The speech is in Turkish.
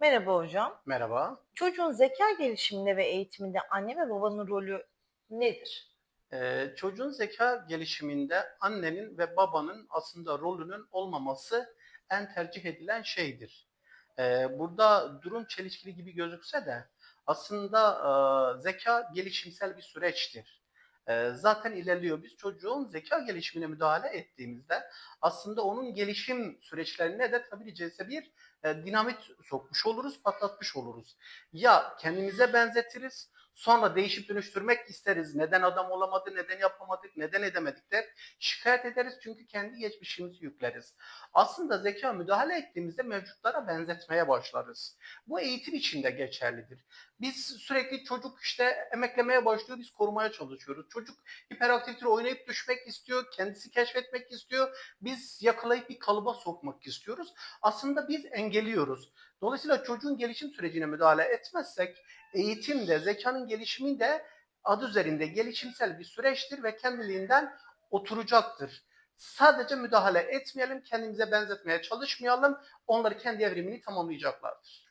Merhaba hocam. Merhaba. Çocuğun zeka gelişiminde ve eğitiminde anne ve babanın rolü nedir? Ee, çocuğun zeka gelişiminde annenin ve babanın aslında rolünün olmaması en tercih edilen şeydir. Ee, burada durum çelişkili gibi gözükse de aslında e, zeka gelişimsel bir süreçtir. Zaten ilerliyor. Biz çocuğun zeka gelişimine müdahale ettiğimizde aslında onun gelişim süreçlerine de tabiri caizse bir dinamit sokmuş oluruz, patlatmış oluruz. Ya kendimize benzetiriz, Sonra değişip dönüştürmek isteriz. Neden adam olamadı, neden yapamadık, neden edemedik der. Şikayet ederiz çünkü kendi geçmişimizi yükleriz. Aslında zeka müdahale ettiğimizde mevcutlara benzetmeye başlarız. Bu eğitim için de geçerlidir. Biz sürekli çocuk işte emeklemeye başlıyor, biz korumaya çalışıyoruz. Çocuk hiperaktiftir, oynayıp düşmek istiyor, kendisi keşfetmek istiyor. Biz yakalayıp bir kalıba sokmak istiyoruz. Aslında biz engelliyoruz. Dolayısıyla çocuğun gelişim sürecine müdahale etmezsek eğitimde, zekanın gelişimi de adı üzerinde gelişimsel bir süreçtir ve kendiliğinden oturacaktır. Sadece müdahale etmeyelim, kendimize benzetmeye çalışmayalım. Onları kendi evrimini tamamlayacaklardır.